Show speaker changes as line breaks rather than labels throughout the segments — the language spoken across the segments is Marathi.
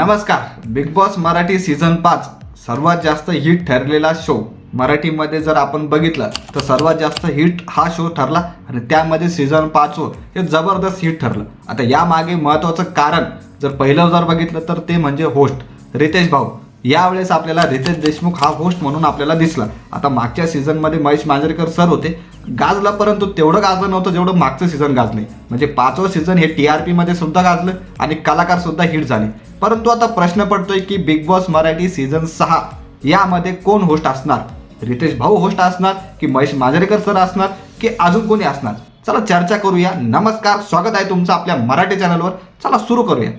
नमस्कार. बिग बॉस मराठी सीझन पाच सर्वात जास्त हिट ठरलेला शो मराठीमध्ये जर आपण बघितलं तर सर्वात जास्त हिट हा शो ठरला आणि त्यामध्ये सीझन पाच हो हे जबरदस्त हिट ठरलं. आता यामागे महत्त्वाचं कारण जर पहिलं जर बघितलं तर ते म्हणजे होस्ट रितेश भाऊ. यावेळेस आपल्याला रितेश देशमुख हा होस्ट म्हणून आपल्याला दिसला. आता मागच्या सीझनमध्ये महेश मांजरेकर सर होते. गाजला परंतु तेवढं गाजलं नव्हतं जेवढं मागचं सीझन गाजले. म्हणजे पाचवं सीझन हे टी आर पीमध्ये सुद्धा गाजलं आणि कलाकार सुद्धा हिट झाले. परंतु आता प्रश्न पडतोय की बिग बॉस मराठी सीझन सहा यामध्ये कोण होस्ट असणार? रितेश भाऊ होस्ट असणार की महेश मांजरेकर सर असणार की अजून कोणी असणार? चला चर्चा करूया. नमस्कार स्वागत आहे तुमचं आपल्या मराठी चॅनलवर चला सुरू करूया.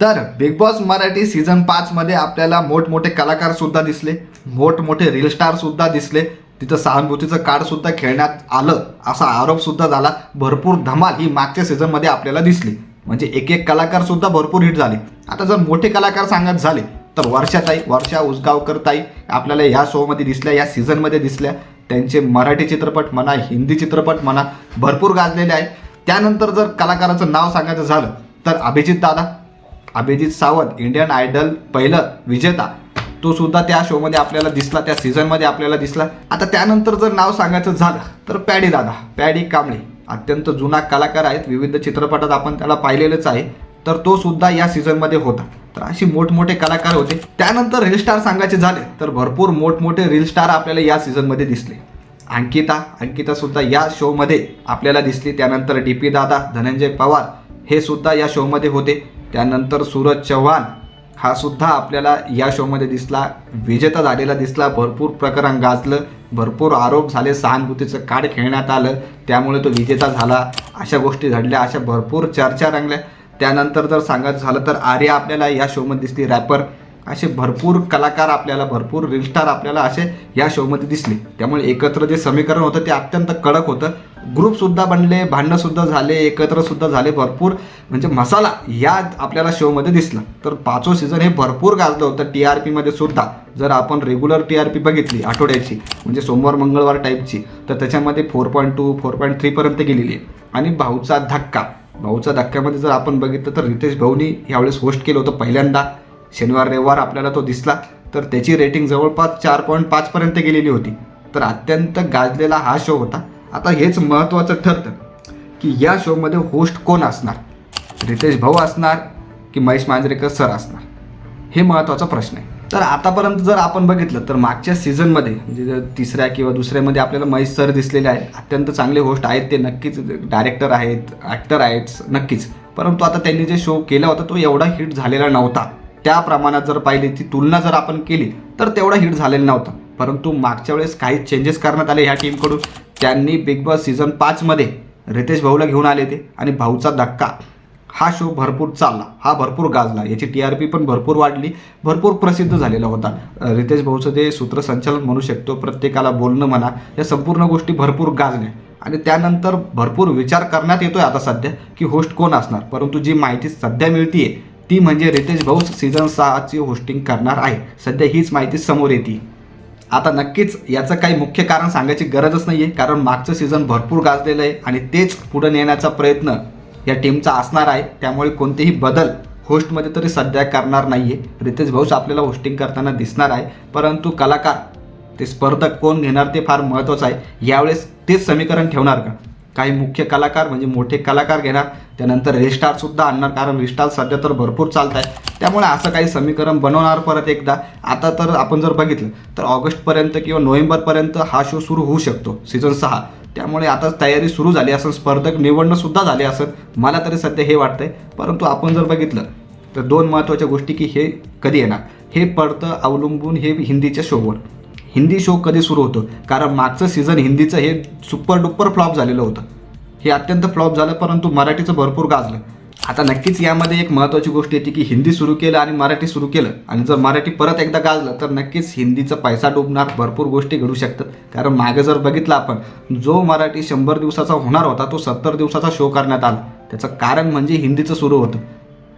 तर बिग बॉस मराठी सीझन पाच मध्ये आपल्याला मोठमोठे कलाकार सुद्धा दिसले मोठमोठे रील स्टार सुद्धा दिसले. तिथं सहानुभूतीचं कार्ड सुद्धा खेळण्यात आलं असा आरोप सुद्धा झाला. भरपूर धमाल ही मागच्या सीझनमध्ये आपल्याला दिसली. म्हणजे एक एक कलाकार सुद्धा भरपूर हिट झाले. आता जर मोठे कलाकार सांगत झाले तर वर्षाताई वर्षा उसगावकर ताई आपल्याला ह्या शोमध्ये दिसल्या या सीझनमध्ये दिसल्या. त्यांचे मराठी चित्रपट म्हणा हिंदी चित्रपट म्हणा भरपूर गाजलेले आहेत. त्यानंतर जर कलाकाराचं नाव सांगायचं झालं तर अभिजित दादा अभिजित सावंत इंडियन आयडल पहिलं विजेता. तो सुद्धा त्या शोमध्ये आपल्याला दिसला त्या सीझनमध्ये आपल्याला दिसला. आता त्यानंतर जर नाव सांगायचं झालं तर पॅडी दादा पॅडी कांबळे अत्यंत जुना कलाकार आहेत. विविध चित्रपटात आपण त्याला पाहिलेलंच आहे. तर तो सुद्धा या सीझनमध्ये होता. तर अशी मोठमोठे कलाकार होते. त्यानंतर रील स्टार सांगायचे झाले तर भरपूर मोठमोठे रील स्टार आपल्याला या सीझनमध्ये दिसले. अंकिता अंकिता सुद्धा या शोमध्ये आपल्याला दिसली. त्यानंतर डी पी दादा धनंजय पवार हे सुद्धा या शोमध्ये होते. त्यानंतर सूरज चव्हाण हा सुद्धा आपल्याला या शोमध्ये दिसला. विजेता झालेला दिसला. भरपूर प्रकरण गाजलं. भरपूर आरोप झाले. सहानुभूतीचं कार्ड खेळण्यात आलं. त्यामुळे तो विजेता झाला. अशा गोष्टी घडल्या. अशा भरपूर चर्चा रंगल्या. त्यानंतर जर सांगायचं झालं तर आर्या आपल्याला या शोमध्ये दिसली. रॅपर असे भरपूर कलाकार आपल्याला भरपूर रील स्टार आपल्याला असे या शोमध्ये दिसले. त्यामुळे एकत्र जे समीकरण होतं ते अत्यंत कडक होतं. ग्रुपसुद्धा बनले भांडणंसुद्धा झाले एकत्रसुद्धा झाले भरपूर म्हणजे मसाला या आपल्याला शोमध्ये दिसला. तर पाचवं सीझन हे भरपूर गाजलं होतं. टी आर पीमध्ये सुद्धा. जर आपण रेग्युलर टी आर पी बघितली आठवड्याची म्हणजे सोमवार मंगळवार टाईपची तर त्याच्यामध्ये four point two four point थ्रीपर्यंत गेलेली आहे. आणि भाऊचा धक्का. भाऊचा धक्क्यामध्ये जर आपण बघितलं तर रितेश भाऊनी यावेळेस होस्ट केलं होतं पहिल्यांदा. शनिवार रविवार आपल्याला तो दिसला तर त्याची रेटिंग जवळपास चार पॉईंट पाचपर्यंत गेलेली होती. तर अत्यंत गाजलेला हा शो होता. आता हेच महत्त्वाचं ठरतं की या शोमध्ये होस्ट कोण असणार? रितेश भाऊ असणार की महेश मांजरेकर सर असणार? हे महत्त्वाचा प्रश्न आहे. तर आतापर्यंत जर आपण बघितलं तर मागच्या सीझनमध्ये म्हणजे तिसऱ्या किंवा दुसऱ्यामध्ये आपल्याला महेश सर दिसलेले आहेत अत्यंत चांगले होस्ट आहेत ते नक्कीच डायरेक्टर आहेत ॲक्टर आहेत नक्कीच. परंतु आता त्यांनी जे शो केला होता तो एवढा हिट झालेला नव्हता. त्या प्रमाणात जर पाहिली ती तुलना जर आपण केली तर तेवढा हिट झालेला नव्हता. परंतु मागच्या वेळेस काही चेंजेस करण्यात आले ह्या टीमकडून त्यांनी बिग बॉस सीझन पाचमध्ये रितेश भाऊला घेऊन आले ते आणि भाऊचा धक्का. हा शो भरपूर चालला. हा भरपूर गाजला. याची टी आर पी पण भरपूर वाढली. भरपूर प्रसिद्ध झालेला होता. रितेश भाऊचं जे सूत्रसंचालन म्हणू शकतो प्रत्येकाला बोलणं म्हणा या संपूर्ण गोष्टी भरपूर गाजल्या. आणि त्यानंतर भरपूर विचार करण्यात येतोय आता सध्या की होस्ट कोण असणार? परंतु जी माहिती सध्या मिळतीये ती म्हणजे रितेश भाऊ सीझन सहाची होस्टिंग करणार आहे. सध्या हीच माहिती समोर येते. आता नक्कीच याचं काही मुख्य कारण सांगायची गरजच नाही आहे कारण मागचं सीझन भरपूर गाजलेलं आहे आणि तेच पुढे नेण्याचा प्रयत्न या टीमचा असणार आहे. त्यामुळे कोणतेही बदल होस्टमध्ये तरी सध्या करणार नाही आहे रितेश भाऊच आपल्याला होस्टिंग करताना दिसणार आहे. परंतु कलाकार ते स्पर्धक कोण घेणार ते फार महत्त्वाचं आहे. यावेळेस तेच समीकरण ठेवणार का? काही मुख्य कलाकार म्हणजे मोठे कलाकार घेणार. त्यानंतर रेस्टारसुद्धा आणणार कारण रेस्टार सध्या तर भरपूर चालत आहे त्यामुळे असं काही समीकरण बनवणार परत एकदा. आता तर आपण जर बघितलं तर ऑगस्टपर्यंत किंवा नोव्हेंबरपर्यंत हा शो सुरू होऊ शकतो सीझन सहा. त्यामुळे आता तयारी सुरू झाली असं स्पर्धक निवडणंसुद्धा झाले असं मला तरी सध्या हे वाटतंय. परंतु आपण जर बघितलं तर दोन महत्त्वाच्या गोष्टी की हे कधी येणार? हे पडतं अवलंबून हे हिंदीच्या शोवर हिंदी शो कधी सुरू होतो? कारण मागचं सीझन हिंदीचं हे सुपर डुपर फ्लॉप झालेलं होतं. हे अत्यंत फ्लॉप झालं परंतु मराठीचं भरपूर गाजलं. आता नक्कीच यामध्ये एक महत्त्वाची गोष्ट येते की हिंदी सुरू केलं आणि मराठी सुरू केलं. आणि जर मराठी परत एकदा गाजलं तर नक्कीच हिंदीचा पैसा डुबणार भरपूर गोष्टी घडू शकतात. कारण मागे जर बघितलं आपण जो मराठी शंभर दिवसाचा होणार होता तो सत्तर दिवसाचा शो करण्यात आला. त्याचं कारण म्हणजे हिंदीचं सुरू होतं.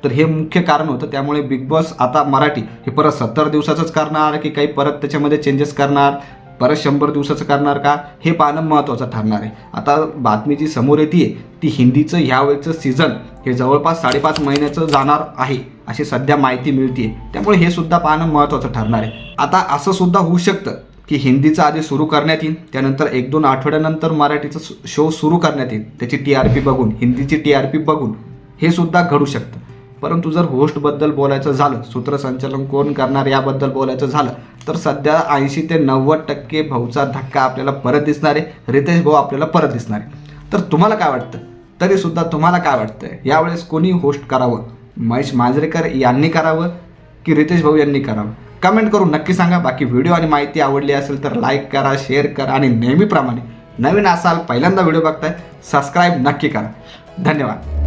तर हे मुख्य कारण होतं. त्यामुळे बिग बॉस आता मराठी हे परत सत्तर दिवसाचंच करणार की काही परत त्याच्यामध्ये चेंजेस करणार? परत शंभर दिवसाचं करणार का? हे पाहणं महत्त्वाचं ठरणार आहे. आता बातमी जी समोर येते ती हिंदीचं ह्यावेळेचं सीझन हे जवळपास साडेपाच महिन्याचं जाणार आहे अशी सध्या माहिती मिळते त्यामुळे हे सुद्धा पाहणं महत्त्वाचं ठरणार आहे. आता असं सुद्धा होऊ शकतं की हिंदीचं आधी सुरू करण्यात येईल त्यानंतर एक दोन आठवड्यानंतर मराठीचं शो सुरू करण्यात येईल. त्याची टी आर पी बघून हिंदीची टी आर पी बघून हे सुद्धा घडू शकतं. परंतु जर होस्टबद्दल बोलायचं झालं सूत्रसंचालन कोण करणार याबद्दल बोलायचं झालं तर सध्या ऐंशी ते नव्वद टक्के भाऊचा धक्का आपल्याला परत दिसणार आहे रितेश भाऊ आपल्याला परत दिसणार आहे. तर तुम्हाला काय वाटतं? तरीसुद्धा तुम्हाला काय वाटतं यावेळेस कोणी होस्ट करावं? महेश मांजरेकर यांनी करावं की रितेश भाऊ यांनी करावं? कमेंट करून नक्की सांगा. बाकी व्हिडिओ आणि माहिती आवडली असेल तर लाईक करा शेअर करा आणि नेहमीप्रमाणे नवीन असाल पहिल्यांदा व्हिडिओ बघताय सबस्क्राईब नक्की करा. धन्यवाद.